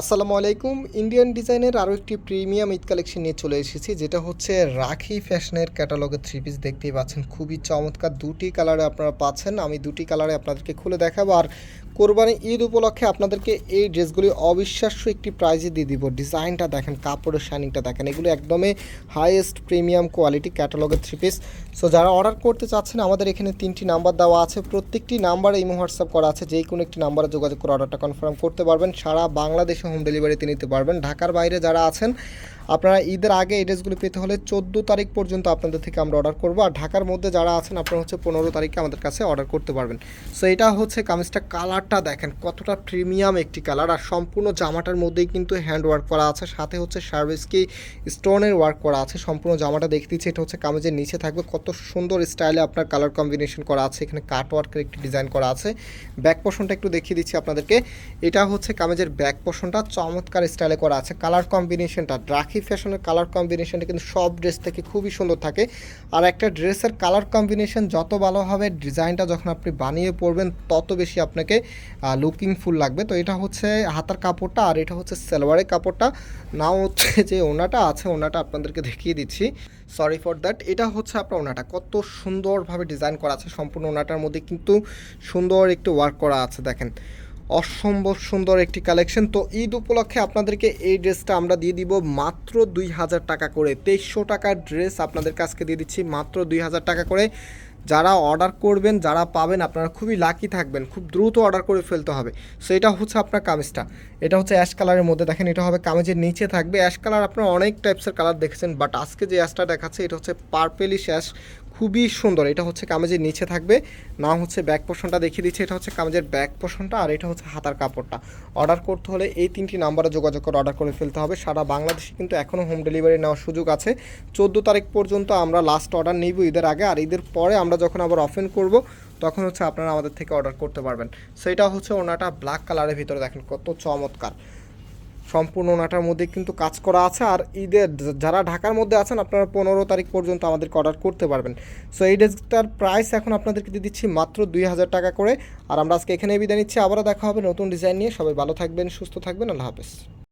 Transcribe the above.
আসসালামু আলাইকুম। ইন্ডিয়ান ডিজাইনের আরও একটি প্রিমিয়াম ঈদ কালেকশন নিয়ে চলে এসেছি, যেটা হচ্ছে রাখি ফ্যাশনের ক্যাটালগের থ্রি পিস দেখতেই পাচ্ছেন। খুবই চমৎকার দুটি কালারে আপনারা পাচ্ছেন। আমি দুটি কালারে আপনাদেরকে খুলে দেখাবো। আর কোরবানি ঈদ উপলক্ষে আপনাদেরকে এই ড্রেসগুলি অবিশ্বাস্য একটি প্রাইজে দিয়ে দিব। ডিজাইনটা দেখেন, কাপড়ের শাইনিংটা দেখেন। এগুলো একদমই হাইয়েস্ট প্রিমিয়াম কোয়ালিটি ক্যাটালগের থ্রি পিস সো যারা অর্ডার করতে চাচ্ছেন, আমাদের এখানে তিনটি নাম্বার দেওয়া আছে। প্রত্যেকটি নাম্বারে ইমো হোয়াটসঅ্যাপ করা আছে। যেই কোনো একটি নাম্বারে যোগাযোগ করে অর্ডারটা কনফার্ম করতে পারবেন। সারা বাংলাদেশে হোম ডেলিভারিতে নিতে পারবেন। ঢাকার বাইরে যারা আছেন, আপনারা ঈদের আগে এই ড্রেসগুলি পেতে হলে চোদ্দ তারিখ পর্যন্ত আপনাদের থেকে আমরা অর্ডার করব। আর ঢাকার মধ্যে যারা আছেন, আপনারা হচ্ছে পনেরো তারিখে আমাদের কাছে অর্ডার করতে পারবেন। সো এটা হচ্ছে কামিজটা কালারটা দেখেন, কতটা প্রিমিয়াম একটি কালার আর সম্পূর্ণ জামাটার মধ্যেই কিন্তু হ্যান্ড ওয়ার্ক করা আছে, সাথে হচ্ছে সার্ভিস কি স্টোনের ওয়ার্ক করা আছে। সম্পূর্ণ জামাটা দেখতে দিচ্ছি, এটা হচ্ছে কামিজের নিচে থাকবে। কত সুন্দর স্টাইলে আপনার কালার কম্বিনেশন করা আছে, এখানে কাট ওয়ার্কের একটি ডিজাইন করা আছে। ব্যাক পোর্শনটা একটু দেখিয়ে দিচ্ছি আপনাদেরকে। এটা হচ্ছে কামিজের ব্যাক পোর্শনটা চমৎকার স্টাইলে করা আছে। কালার কম্বিনেশনটা রাখি ফ্যাশনের কালার কম্বিনেশনটা কিন্তু সব ড্রেস থেকে খুবই সুন্দর থাকে। আর একটা ড্রেসের কালার কম্বিনেশন যত ভালো হবে, ডিজাইনটা যখন আপনি বানিয়ে পরবেন, তত বেশি আপনাকে লুকিং ফুল লাগবে। তো এটা হচ্ছে হাতার কাপড়টা আর এটা হচ্ছে সালোয়ারের কাপড়টা। নাও হচ্ছে যে ওনাটা আছে, ওনাটা আপনাদেরকে দেখিয়ে দিচ্ছি। সরি ফর দ্যাট এটা হচ্ছে আপনার ওনাটা। কত সুন্দরভাবে ডিজাইন করা আছে সম্পূর্ণ ওনাটার মধ্যে। কিন্তু সুন্দর একটু ওয়ার্ক করা আছে, দেখেন। অসম্ভব সুন্দর একটি কালেকশন তো ঈদ উপলক্ষে আপনাদেরকে এই ড্রেসটা আমরা দিয়ে দিব মাত্র দুই হাজার টাকা করে। তেইশশো টাকার ড্রেস আপনাদের কাছকে দিয়ে দিচ্ছি মাত্র দুই হাজার টাকা করে। যারা অর্ডার করবেন, যারা পাবেন, আপনারা খুবই লাকি থাকবেন। খুব দ্রুত অর্ডার করে ফেলতে হবে। সো এটা হচ্ছে আপনার কামিজটা। এটা হচ্ছে অ্যাশ কালারের মধ্যে। দেখেন, এটা হবে কামিজের নিচে থাকবে। অ্যাশ কালার আপনারা অনেক টাইপসের কালার দেখেছেন বাট আজকে যে অ্যাশটা দেখাচ্ছে, এটা হচ্ছে পার্পেলিশ অ্যাশ খুবই সুন্দর। এটা হচ্ছে কামেজের নিচে থাকবে। নাম হচ্ছে ব্যাক পোর্শনটা দেখিয়ে দিচ্ছি। এটা হচ্ছে কামেজের ব্যাক পোর্শনটা আর এটা হচ্ছে হাতার কাপড়টা। অর্ডার করতে হলে এই তিনটি নাম্বারে যোগাযোগ করে অর্ডার করে ফেলতে হবে। সারা বাংলাদেশে কিন্তু এখনও হোম ডেলিভারি নেওয়ার সুযোগ আছে। চোদ্দ তারিখ পর্যন্ত আমরা লাস্ট অর্ডার নিব ঈদের আগে। আর ঈদের পরে আমরা যখন আবার অফেন করব, তখন হচ্ছে আপনারা আমাদের থেকে অর্ডার করতে পারবেন। সেটা হচ্ছে ওনাটা ব্ল্যাক কালারের ভিতরে দেখেন কত চমৎকার। সম্পূর্ণ ওনাটার মধ্যে কিন্তু কাজ করা আছে আর ঈদের যারা ঢাকার মধ্যে আছেন আপনারা পনেরো তারিখ পর্যন্ত আমাদেরকে অর্ডার করতে পারবেন। সো এই ড্রেসটার প্রাইস এখন আপনাদেরকে দিয়ে দিচ্ছি মাত্র দুই হাজার টাকা করে। আর আমরা আজকে এখানে বিদায় নিচ্ছি। আবারও দেখা হবে নতুন ডিজাইন নিয়ে। সবাই ভালো থাকবেন, সুস্থ থাকবেন। আল্লাহ হাফেজ।